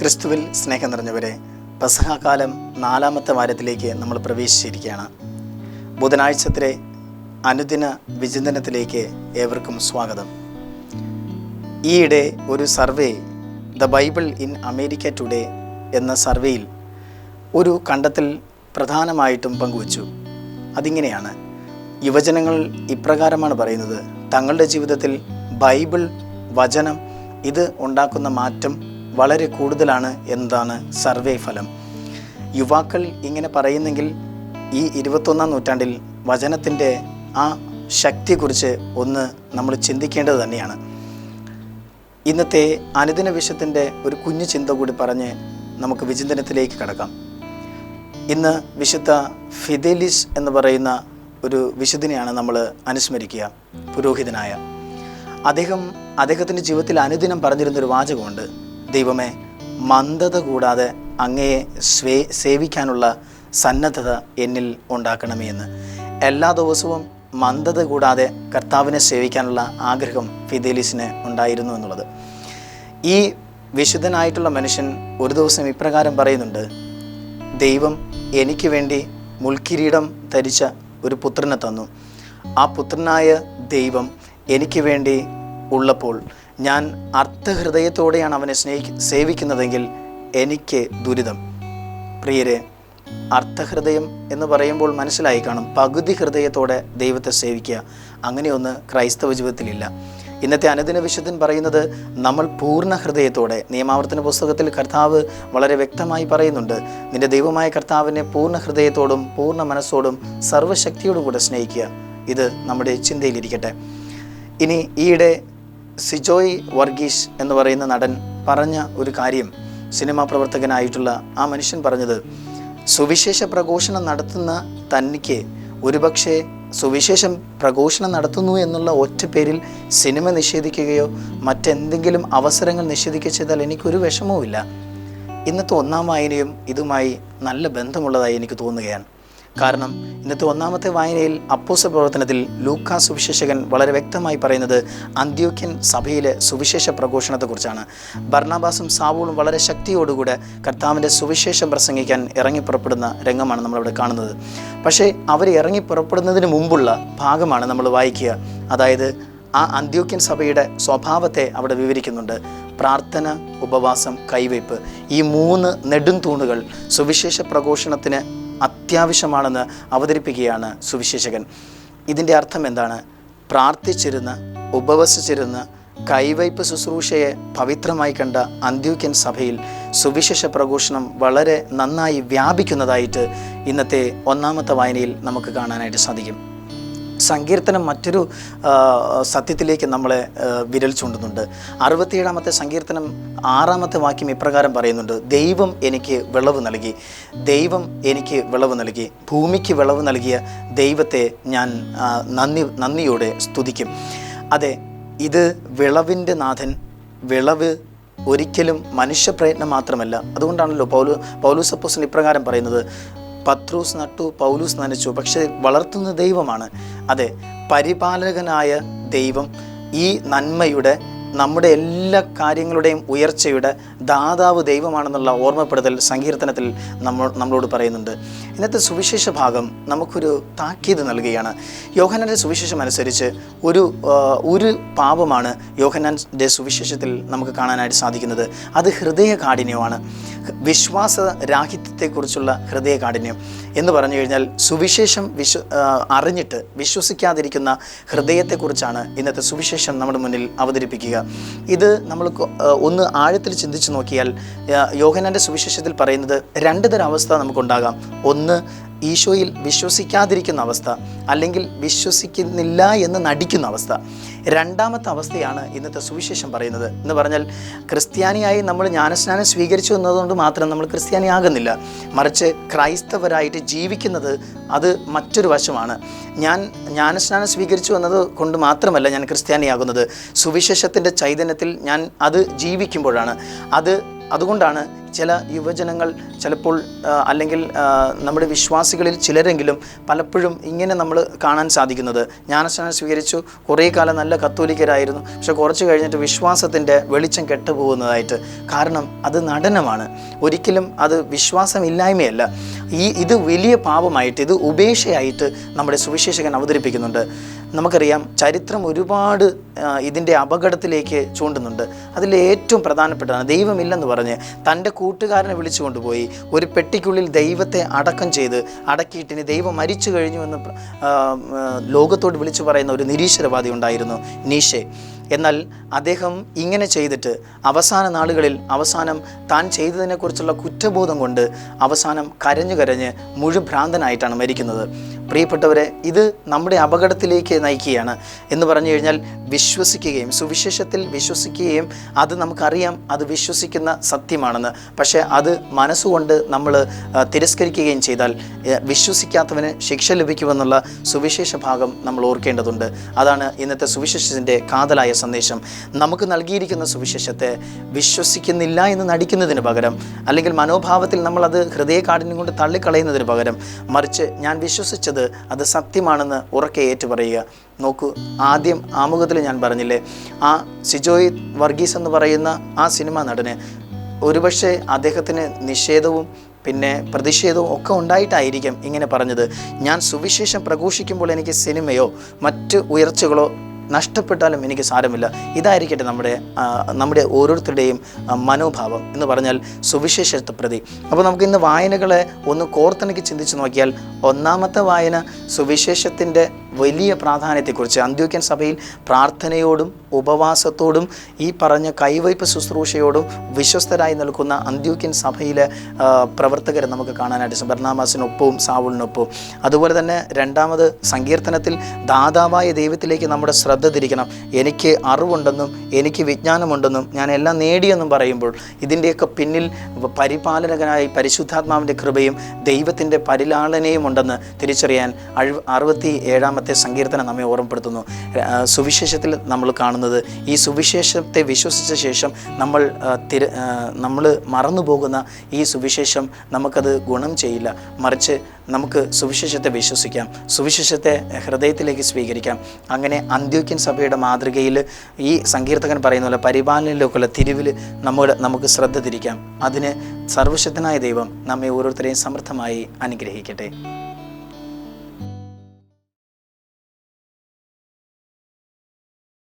ക്രിസ്തുവിൽ സ്നേഹം നിറഞ്ഞവരെ പസഹാകാലം നാലാമത്തെ വാരത്തിലേക്ക് നമ്മൾ പ്രവേശിച്ചിരിക്കുകയാണ്. ബുധനാഴ്ചത്തിലെ അനുദിന വിചിന്തനത്തിലേക്ക് ഏവർക്കും സ്വാഗതം. ഈയിടെ ഒരു survey the Bible in America today എന്ന സർവേയിൽ ഒരു കണ്ടെത്തൽ പ്രധാനമായിട്ടും പങ്കുവച്ചു. അതിങ്ങനെയാണ്. യുവജനങ്ങൾ ഇപ്രകാരമാണ് പറയുന്നത് തങ്ങളുടെ ജീവിതത്തിൽ ബൈബിൾ വചനം ഇത് ഉണ്ടാക്കുന്ന മാറ്റം വളരെ കൂടുതലാണ് എന്നതാണ് സർവേ ഫലം. യുവാക്കൾ ഇങ്ങനെ പറയുന്നെങ്കിൽ ഈ ഇരുപത്തൊന്നാം നൂറ്റാണ്ടിൽ വചനത്തിന്റെ ആ ശക്തിയെക്കുറിച്ച് ഒന്ന് നമ്മൾ ചിന്തിക്കേണ്ടത് തന്നെയാണ്. ഇന്നത്തെ അനുദിന വിഷയത്തിന്റെ ഒരു കുഞ്ഞു ചിന്ത കൂടി പറഞ്ഞ് നമുക്ക് വിചിന്തനത്തിലേക്ക് കടക്കാം. ഇന്ന് വിശുദ്ധ ഫിദേലിസ് എന്ന് പറയുന്ന ഒരു വിശുദ്ധിനെയാണ് നമ്മൾ അനുസ്മരിക്കുക പുരോഹിതനായ. അദ്ദേഹം അദ്ദേഹത്തിന്റെ ജീവിതത്തിൽ അനുദിനം പറഞ്ഞിരുന്നൊരു വാചകമുണ്ട്. ദൈവമേ മന്ദത കൂടാതെ അങ്ങയെ സ്വേ സേവിക്കാനുള്ള സന്നദ്ധത എന്നിൽ ഉണ്ടാക്കണമേ എന്ന്. എല്ലാ ദിവസവും മന്ദത കൂടാതെ കർത്താവിനെ സേവിക്കാനുള്ള ആഗ്രഹം ഫിദേലിസിന് ഉണ്ടായിരുന്നു എന്നുള്ളത്. ഈ വിശുദ്ധനായിട്ടുള്ള മനുഷ്യൻ ഒരു ദിവസം ഇപ്രകാരം പറയുന്നുണ്ട് ദൈവം എനിക്ക് വേണ്ടി മുൾക്കിരീടം ധരിച്ച ഒരു പുത്രനെ തന്നു. ആ പുത്രനായ ദൈവം എനിക്ക് വേണ്ടി ഉള്ളപ്പോൾ ഞാൻ അർത്ഥഹൃദയത്തോടെയാണ് അവനെ സ്നേഹി സേവിക്കുന്നതെങ്കിൽ എനിക്ക് ദുരിതം. പ്രിയരെ അർത്ഥഹൃദയം എന്ന് പറയുമ്പോൾ മനസ്സിലായി കാണും. പകുതി ഹൃദയത്തോടെ ദൈവത്തെ സേവിക്കുക. അങ്ങനെയൊന്ന് ക്രൈസ്തവ ജീവിതത്തിലില്ല. ഇന്നത്തെ അനുദിന വിശുദ്ധൻ പറയുന്നത് നമ്മൾ പൂർണ ഹൃദയത്തോടെ നിയമാവർത്തന പുസ്തകത്തിൽ കർത്താവ് വളരെ വ്യക്തമായി പറയുന്നുണ്ട് നിന്റെ ദൈവമായ കർത്താവിനെ പൂർണ ഹൃദയത്തോടും പൂർണ മനസ്സോടും സർവശക്തിയോടും കൂടെ സ്നേഹിക്കുക. ഇത് നമ്മുടെ ചിന്തയിലിരിക്കട്ടെ. ഇനി ഈയിടെ സിജോയ് വർഗീസ് എന്ന് പറയുന്ന നടൻ പറഞ്ഞ ഒരു കാര്യം സിനിമാ പ്രവർത്തകനായിട്ടുള്ള ആ മനുഷ്യൻ പറഞ്ഞത് സുവിശേഷ പ്രഘോഷണം നടത്തുന്ന തനിക്ക് ഒരുപക്ഷെ സുവിശേഷം പ്രഘോഷണം നടത്തുന്നു എന്നുള്ള ഒറ്റ പേരിൽ സിനിമ നിഷേധിക്കുകയോ മറ്റെന്തെങ്കിലും അവസരങ്ങൾ നിഷേധിക്കുക ചെയ്താൽ എനിക്കൊരു വിഷമവുമില്ല. ഇന്നത്തെ ഒന്നാം വായനയും ഇതുമായി നല്ല ബന്ധമുള്ളതായി എനിക്ക് തോന്നുകയാണ്. കാരണം ഇന്നത്തെ ഒന്നാമത്തെ വായനയിൽ അപ്പോസ പ്രവർത്തനത്തിൽ ലൂക്കാ സുവിശേഷകൻ വളരെ വ്യക്തമായി പറയുന്നത് അന്ത്യോക്യൻ സഭയിലെ സുവിശേഷ പ്രഘോഷണത്തെക്കുറിച്ചാണ്. ഭർണാബാസും സാവൂളും വളരെ ശക്തിയോടുകൂടെ കർത്താവിന്റെ സുവിശേഷം പ്രസംഗിക്കാൻ ഇറങ്ങി പുറപ്പെടുന്ന രംഗമാണ് നമ്മളിവിടെ കാണുന്നത്. പക്ഷേ അവർ ഇറങ്ങി പുറപ്പെടുന്നതിന് മുമ്പുള്ള ഭാഗമാണ് നമ്മൾ വായിക്കുക. അതായത് ആ അന്ത്യോക്യൻ സഭയുടെ സ്വഭാവത്തെ അവിടെ വിവരിക്കുന്നുണ്ട്. പ്രാർത്ഥന ഉപവാസം കൈവയ്പ് ഈ മൂന്ന് നെടും തൂണുകൾ സുവിശേഷ പ്രഘോഷണത്തിന് അത്യാവശ്യമാണെന്ന് അവതരിപ്പിക്കുകയാണ് സുവിശേഷകൻ. ഇതിന്റെ അർത്ഥം എന്താണ്? പ്രാർത്ഥിച്ചിരുന്ന് ഉപവസിച്ചിരുന്ന് കൈവയ്പ് ശുശ്രൂഷയെ പവിത്രമായി കണ്ട അന്ത്യോക്യൻ സഭയിൽ സുവിശേഷ പ്രഘോഷണം വളരെ നന്നായി വ്യാപിക്കുന്നതായിട്ട് ഇന്നത്തെ ഒന്നാമത്തെ വായനയിൽ നമുക്ക് കാണാനായിട്ട് സാധിക്കും. സങ്കീർത്തനം മറ്റൊരു സത്യത്തിലേക്ക് നമ്മളെ വിരൽ ചൂണ്ടുന്നുണ്ട്. അറുപത്തിയേഴാമത്തെ സങ്കീർത്തനം ആറാമത്തെ വാക്യം ഇപ്രകാരം പറയുന്നുണ്ട്. ദൈവം എനിക്ക് വിളവ് നൽകി. ദൈവം എനിക്ക് വിളവ് നൽകി. ഭൂമിക്ക് വിളവ് നൽകിയ ദൈവത്തെ ഞാൻ നന്ദി നന്ദിയോടെ സ്തുതിക്കും. അതെ ഇത് വിളവിന്റെ നാഥൻ. വിളവ് ഒരിക്കലും മനുഷ്യപ്രയത്നം മാത്രമല്ല. അതുകൊണ്ടാണല്ലോ പൗലു പൗലൂസപ്പോസൻ ഇപ്രകാരം പറയുന്നത്. പത്രൂസ് നട്ടു പൗലൂസ് നനച്ചു. പക്ഷേ വളർത്തുന്ന ദൈവമാണ്. അതെ പരിപാലകനായ ദൈവം ഈ നന്മയുടെ നമ്മുടെ എല്ലാ കാര്യങ്ങളുടെയും ഉയർച്ചയുടെ ദാതാവ് ദൈവമാണെന്നുള്ള ഓർമ്മപ്പെടുത്തൽ സങ്കീർത്തനത്തിൽ നമ്മൾ നമ്മളോട് പറയുന്നുണ്ട്. ഇന്നത്തെ സുവിശേഷ ഭാഗം നമുക്കൊരു താക്കീത് നൽകുകയാണ്. യോഹനാന്റെ സുവിശേഷം അനുസരിച്ച് ഒരു ഒരു പാപമാണ് യോഹനാന്റെ സുവിശേഷത്തിൽ നമുക്ക് കാണാനായിട്ട് സാധിക്കുന്നത്. അത് ഹൃദയ കാഠിന്യമാണ് വിശ്വാസ രാഹിത്യത്തെക്കുറിച്ചുള്ള ഹൃദയ കാഠിന്യം എന്ന് പറഞ്ഞു കഴിഞ്ഞാൽ സുവിശേഷം വിശ്വ അറിഞ്ഞിട്ട് വിശ്വസിക്കാതിരിക്കുന്ന ഹൃദയത്തെക്കുറിച്ചാണ് ഇന്നത്തെ സുവിശേഷം നമ്മുടെ മുന്നിൽ അവതരിപ്പിക്കുക. ഇത് നമ്മൾ ഒന്ന് ആഴത്തിൽ ചിന്തിച്ചു നോക്കിയാൽ യോഹനാന്റെ സുവിശേഷത്തിൽ പറയുന്നത് രണ്ട് തരം അവസ്ഥ നമുക്കുണ്ടാകാം. ഒന്ന് ഈശോയിൽ വിശ്വസിക്കാതിരിക്കുന്ന അവസ്ഥ അല്ലെങ്കിൽ വിശ്വസിക്കുന്നില്ല എന്ന് നടിക്കുന്ന അവസ്ഥ. രണ്ടാമത്തെ അവസ്ഥയാണ് ഇന്നത്തെ സുവിശേഷം പറയുന്നത്. എന്ന് പറഞ്ഞാൽ ക്രിസ്ത്യാനിയായി നമ്മൾ ജ്ഞാനസ്നാനം സ്വീകരിച്ചു എന്നതുകൊണ്ട് മാത്രം നമ്മൾ ക്രിസ്ത്യാനിയാകുന്നില്ല. മറിച്ച് ക്രൈസ്തവരായിട്ട് ജീവിക്കുന്നത് അത് മറ്റൊരു വശമാണ്. ഞാൻ ജ്ഞാനസ്നാനം സ്വീകരിച്ചു എന്നത് കൊണ്ട് മാത്രമല്ല ഞാൻ ക്രിസ്ത്യാനിയാകുന്നത്. സുവിശേഷത്തിന്റെ ചൈതന്യത്തിൽ ഞാൻ അത് ജീവിക്കുമ്പോഴാണ്. അത് അതുകൊണ്ടാണ് ചില യുവജനങ്ങൾ ചിലപ്പോൾ അല്ലെങ്കിൽ നമ്മുടെ വിശ്വാസികളിൽ ചിലരെങ്കിലും പലപ്പോഴും ഇങ്ങനെ നമ്മൾ കാണാൻ സാധിക്കുന്നത്. ജ്ഞാനസ്നാനം സ്വീകരിച്ചു. കുറേ കാലം നല്ല കത്തോലിക്കരായിരുന്നു. പക്ഷെ കുറച്ച് കഴിഞ്ഞിട്ട് വിശ്വാസത്തിന്റെ വെളിച്ചം കെട്ടുപോകുന്നതായിട്ട് കാരണം അത് നടനമാണ്. ഒരിക്കലും അത് വിശ്വാസമില്ലായ്മയല്ല. ഈ ഇത് വലിയ പാപമായിട്ട് ഇത് ഉപേക്ഷയായിട്ട് നമ്മുടെ സുവിശേഷകൻ അവതരിപ്പിക്കുന്നുണ്ട്. നമുക്കറിയാം ചരിത്രം ഒരുപാട് ഇതിന്റെ അപകടത്തിലേക്ക് ചൂണ്ടുന്നുണ്ട്. അതിൽ ഏറ്റവും പ്രധാനപ്പെട്ടതാണ് ദൈവമില്ലെന്ന് പറഞ്ഞ് തന്റെ കൂട്ടുകാരനെ വിളിച്ചു കൊണ്ടുപോയി ഒരു പെട്ടിക്കുള്ളിൽ ദൈവത്തെ അടക്കം ചെയ്ത് അടക്കിയിട്ടിന് ദൈവം മരിച്ചു കഴിഞ്ഞു എന്ന് ലോകത്തോട് വിളിച്ചു പറയുന്ന ഒരു നിരീശ്വരവാദി ഉണ്ടായിരുന്നു നീഷെ എന്നാൽ അദ്ദേഹം ഇങ്ങനെ ചെയ്തിട്ട് അവസാന നാളുകളിൽ അവസാനം താൻ ചെയ്തതിനെക്കുറിച്ചുള്ള കുറ്റബോധം കൊണ്ട് അവസാനം കരഞ്ഞു കരഞ്ഞ് മുഴുഭ്രാന്തനായിട്ടാണ് മരിക്കുന്നത്. പ്രിയപ്പെട്ടവരെ ഇത് നമ്മുടെ അപകടത്തിലേക്ക് നയിക്കുകയാണ് എന്ന് പറഞ്ഞു കഴിഞ്ഞാൽ വിശ്വസിക്കുകയും സുവിശേഷത്തിൽ വിശ്വസിക്കുകയും അത് നമുക്കറിയാം അത് വിശ്വസിക്കുന്ന സത്യമാണെന്ന്. പക്ഷേ അത് മനസ്സുകൊണ്ട് നമ്മൾ തിരസ്കരിക്കുകയും ചെയ്താൽ വിശ്വസിക്കാത്തവന് ശിക്ഷ ലഭിക്കുമെന്നുള്ള സുവിശേഷ ഭാഗം നമ്മൾ ഓർക്കേണ്ടതുണ്ട്. അതാണ് ഇന്നത്തെ സുവിശേഷത്തിന്റെ കാതലായ സന്ദേശം നമുക്ക് നൽകിയിരിക്കുന്ന സുവിശേഷത്തെ വിശ്വസിക്കുന്നില്ല എന്ന് നടിക്കുന്നതിന് പകരം അല്ലെങ്കിൽ മനോഭാവത്തിൽ നമ്മളത് ഹൃദയകാഠിന്യം കൊണ്ട് തള്ളിക്കളയുന്നതിന് പകരം മറിച്ച് ഞാൻ വിശ്വസിച്ചത് അത് സത്യമാണെന്ന് ഉറക്കെ ഏറ്റുപറയുക നോക്കൂ ആദ്യം ആമുഖത്തിൽ ഞാൻ പറഞ്ഞില്ലേ ആ സിജോയ് വർഗീസ് എന്ന് പറയുന്ന ആ സിനിമാ നടന് ഒരുപക്ഷെ അദ്ദേഹത്തിന് നിഷേധവും പിന്നെ പ്രതിഷേധവും ഒക്കെ ഉണ്ടായിട്ടായിരിക്കും ഇങ്ങനെ പറഞ്ഞത്. ഞാൻ സുവിശേഷം പ്രഘോഷിക്കുമ്പോൾ എനിക്ക് സിനിമയോ മറ്റ് ഉയർച്ചകളോ നഷ്ടപ്പെട്ടാലും എനിക്ക് സാരമില്ല. ഇതായിരിക്കട്ടെ നമ്മുടെ നമ്മുടെ ഓരോരുത്തരുടെയും മനോഭാവം എന്ന് പറഞ്ഞാൽ സുവിശേഷത്തെ പ്രതി. അപ്പോൾ നമുക്ക് ഇന്ന് വായനകളെ ഒന്ന് കോർത്തിണക്കി ചിന്തിച്ച് നോക്കിയാൽ ഒന്നാമത്തെ വായന സുവിശേഷത്തിന്റെ വലിയ പ്രാധാന്യത്തെക്കുറിച്ച് അന്ത്യോക്യൻ സഭയിൽ പ്രാർത്ഥനയോടും ഉപവാസത്തോടും ഈ പറഞ്ഞ കൈവയ്പ് ശുശ്രൂഷയോടും വിശ്വസ്തരായി നിൽക്കുന്ന അന്ത്യോക്യൻ സഭയിലെ പ്രവർത്തകരെ നമുക്ക് കാണാനായിട്ട് ബർണാമാസിനൊപ്പവും സാവുളിനൊപ്പവും. അതുപോലെ തന്നെ രണ്ടാമത് സങ്കീർത്തനത്തിൽ ദാതാവായ ദൈവത്തിലേക്ക് നമ്മുടെ ശ്രദ്ധ തിരിക്കണം. എനിക്ക് അറിവുണ്ടെന്നും എനിക്ക് വിജ്ഞാനമുണ്ടെന്നും ഞാൻ എല്ലാം നേടിയെന്നും പറയുമ്പോൾ ഇതിന്റെയൊക്കെ പിന്നിൽ പരിപാലകനായി പരിശുദ്ധാത്മാവിന്റെ കൃപയും ദൈവത്തിന്റെ പരിലാളനയും ഉണ്ടെന്ന് തിരിച്ചറിയാൻ അഴു അറുപത്തി ഏഴാമത്തെ സങ്കീർത്തനം നമ്മെ ഓർമ്മപ്പെടുത്തുന്നു. സുവിശേഷത്തിൽ നമ്മൾ കാണുന്നത് ഈ സുവിശേഷത്തെ വിശ്വസിച്ച ശേഷം നമ്മൾ തിര നമ്മൾ മറന്നു പോകുന്ന ഈ സുവിശേഷം നമുക്കത് ഗുണം ചെയ്യില്ല. മറിച്ച് നമുക്ക് സുവിശേഷത്തെ വിശ്വസിക്കാം. സുവിശേഷത്തെ ഹൃദയത്തിലേക്ക് സ്വീകരിക്കാം. അങ്ങനെ അന്ത്യോക്യൻ സഭയുടെ മാതൃകയിൽ ഈ സങ്കീർത്തകൻ പറയുന്ന പോലെ പരിപാലനയിലേക്കുള്ള തിരിവിൽ നമ്മൾ നമുക്ക് ശ്രദ്ധ തിരിക്കാം. അതിന് സർവശക്തനായ ദൈവം നമ്മെ ഓരോരുത്തരെയും സമൃദ്ധമായി അനുഗ്രഹിക്കട്ടെ.